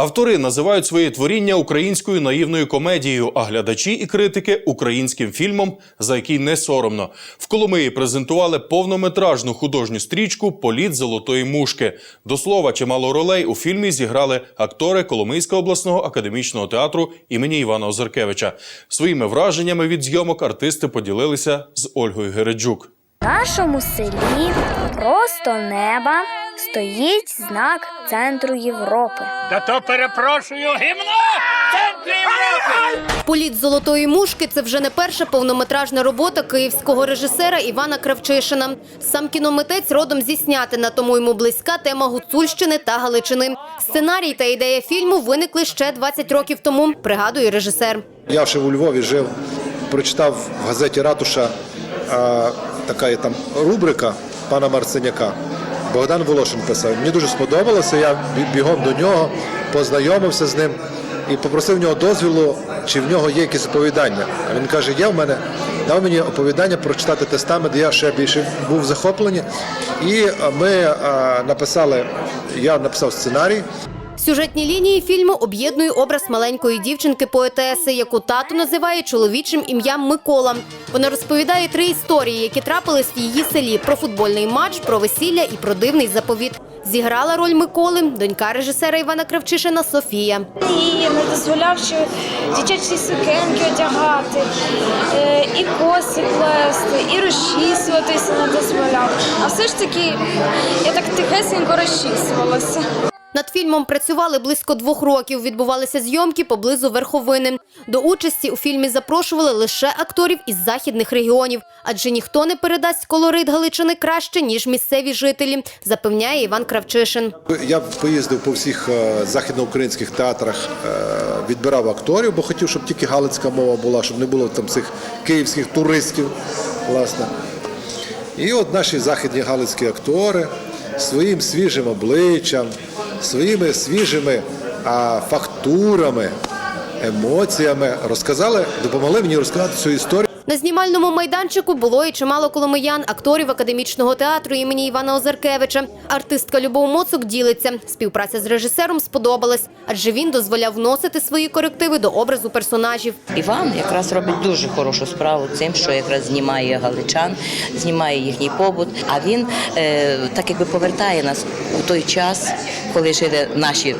Автори називають своє творіння українською наївною комедією, а глядачі і критики українським фільмом, за який не соромно. В Коломиї презентували повнометражну художню стрічку Політ золотої мушки. До слова, чимало ролей у фільмі зіграли актори Коломийського обласного академічного театру імені Івана Озеркевича. Своїми враженнями від зйомок артисти поділилися з Ольгою Гереджук. В нашому селі просто неба стоїть знак центру Європи. Та то перепрошую гімно центру Європи! Політ золотої мушки це вже не перша повнометражна робота київського режисера Івана Кравчишина. Сам кіномитець родом зі Снятина, тому йому близька тема Гуцульщини та Галичини. Сценарій та ідея фільму виникли ще 20 років тому, пригадує режисер. Я ще у Львові жив, прочитав в газеті Ратуша така є там рубрика пана Марценяка. Богдан Волошин писав. Мені дуже сподобалося. Я бігом до нього познайомився з ним і попросив в нього дозвілу, чи в нього є якісь оповідання. А він каже: є в мене. Дав мені оповідання прочитати тестамент, я ще більше був захоплений. І ми а, написали, я написав сценарій. Сюжетні лінії фільму об'єднує образ маленької дівчинки-поетеси, яку тато називає чоловічим ім'ям Микола. Вона розповідає три історії, які трапились в її селі: про футбольний матч, про весілля і про дивний заповіт. Зіграла роль Миколи донька режисера Івана Кравчишина Софія. І не дозволяв, що дитячі сукенки одягати, е, і коси плести, і розчісуватися не дозволяв. А все ж таки я так тихесенько розчісувалася. Над фільмом працювали близько двох років. Відбувалися зйомки поблизу верховини. До участі у фільмі запрошували лише акторів із західних регіонів, адже ніхто не передасть колорит Галичини краще ніж місцеві жителі, запевняє Іван Кравчишин. Я поїздив по всіх е, західноукраїнських театрах, е, відбирав акторів, бо хотів, щоб тільки галицька мова була, щоб не було там цих київських туристів. Власне. І от наші західні галицькі актори своїм свіжим обличчям, своїми свіжими а, фактурами, емоціями розказали, допомогли мені розказати цю історію. На знімальному майданчику було і чимало коломиян, акторів академічного театру імені Івана Озаркевича. Артистка Любов Моцук ділиться. Співпраця з режисером сподобалась, адже він дозволяв вносити свої корективи до образу персонажів. Іван якраз робить дуже хорошу справу цим, що якраз знімає галичан, знімає їхній побут. А він е, так якби повертає нас у той час, коли жили наші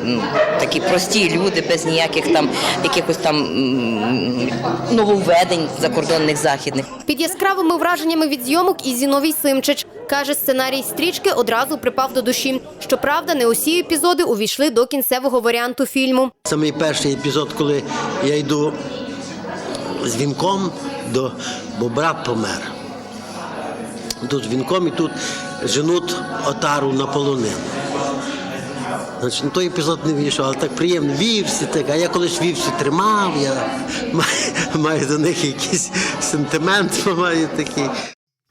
такі прості люди, без ніяких там якихось там нововведень закордонних західних. Під яскравими враженнями від зйомок і Зіновій Симчич. Каже, сценарій стрічки одразу припав до душі. Щоправда, не усі епізоди увійшли до кінцевого варіанту фільму. Це мій перший епізод, коли я йду з вінком, до, бо брат помер. Тут з вінком і тут женуть отару на полонину. Значить, ну, той епізод не вийшов, але так приємно. Вівсі, так, а я колись вівсі тримав, я маю до них якийсь сентимент, маю такий.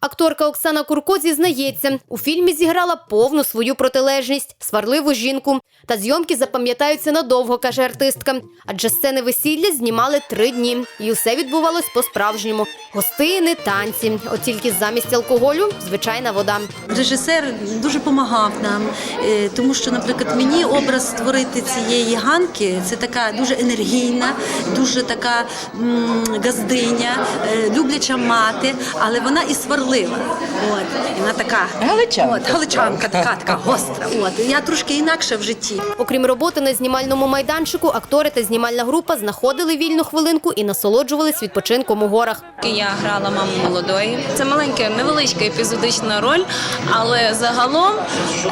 Акторка Оксана Курко зізнається, у фільмі зіграла повну свою протилежність, сварливу жінку. Та зйомки запам'ятаються надовго, каже артистка. Адже сцени весілля знімали три дні. І усе відбувалось по-справжньому. Гостини, танці. От тільки замість алкоголю звичайна вода. Режисер дуже допомагав нам, е, тому що, наприклад, мені образ створити цієї ганки це така дуже енергійна, дуже така м, газдиня, е, любляча мати, але вона і сварлива. От і вона така Галичанка. От, галичанка, така, така гостра. От я трошки інакша в житті. Окрім роботи на знімальному майданчику, актори та знімальна група знаходили вільну хвилинку і насолоджувались відпочинком у горах. Я грала маму молодої. Це маленька, невеличка епізодична роль, але загалом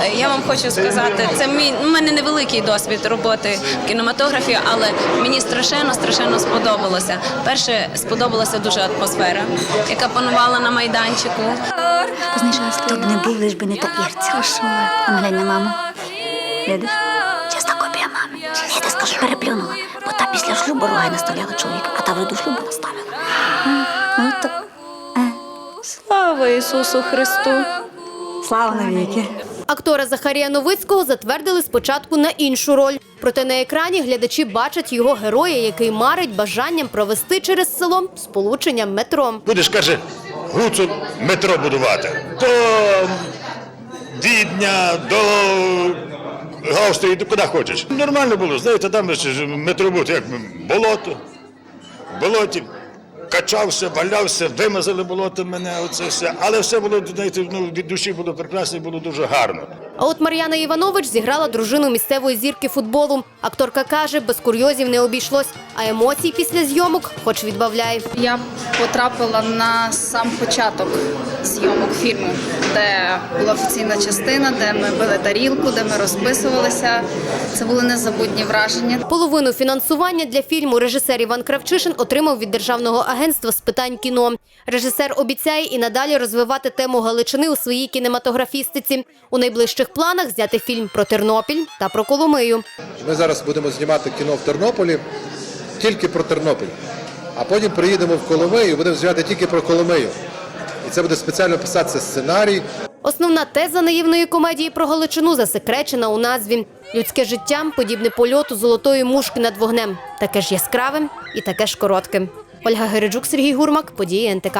е, я вам хочу сказати, це мій у мене невеликий досвід роботи в кінематографі, але мені страшенно, страшенно сподобалося. Перше сподобалася дуже атмосфера, яка панувала на майданчику. Тут не був, лиш би не та Ірця. Глянь на маму. Видиш? Чиста копія мами. Я ти скажу, переплюнула, бо та після шлюбу роги наставляла чоловіка, а та вроду шлюбу наставила. От. Слава Ісусу Христу! Слава навіки. Актора Захарія Новицького затвердили спочатку на іншу роль. Проте на екрані глядачі бачать його героя, який марить бажанням провести через село сполученням метро. Будеш, каже, гуцул метро будувати. То Відня до Австрії, до куди хочеш. Нормально було, знаєте, там ще ж метробут, як болото, в болоті. Качався, валявся, вимазали болото мене, оце все. Але все було, знаєте, ну, від душі було прекрасно і було дуже гарно. А от Мар'яна Іванович зіграла дружину місцевої зірки футболу. Акторка каже, без курйозів не обійшлось, а емоцій після зйомок хоч відбавляй. Я потрапила на сам початок зйомок фільму, де була офіційна частина, де ми били тарілку, де ми розписувалися. Це були незабутні враження. Половину фінансування для фільму режисер Іван Кравчишин отримав від Державного агентства з питань кіно. Режисер обіцяє і надалі розвивати тему Галичини у своїй кінематографістиці. У найближчих планах зняти фільм про Тернопіль та про Коломию. Ми зараз будемо знімати кіно в Тернополі тільки про Тернопіль. А потім приїдемо в Коломию і будемо знімати тільки про Коломию. І це буде спеціально писатися сценарій. Основна теза наївної комедії про Галичину засекречена у назві. Людське життя подібне польоту золотої мушки над вогнем. Таке ж яскравим і таке ж коротким. Ольга Гереджук, Сергій Гурмак, події НТК.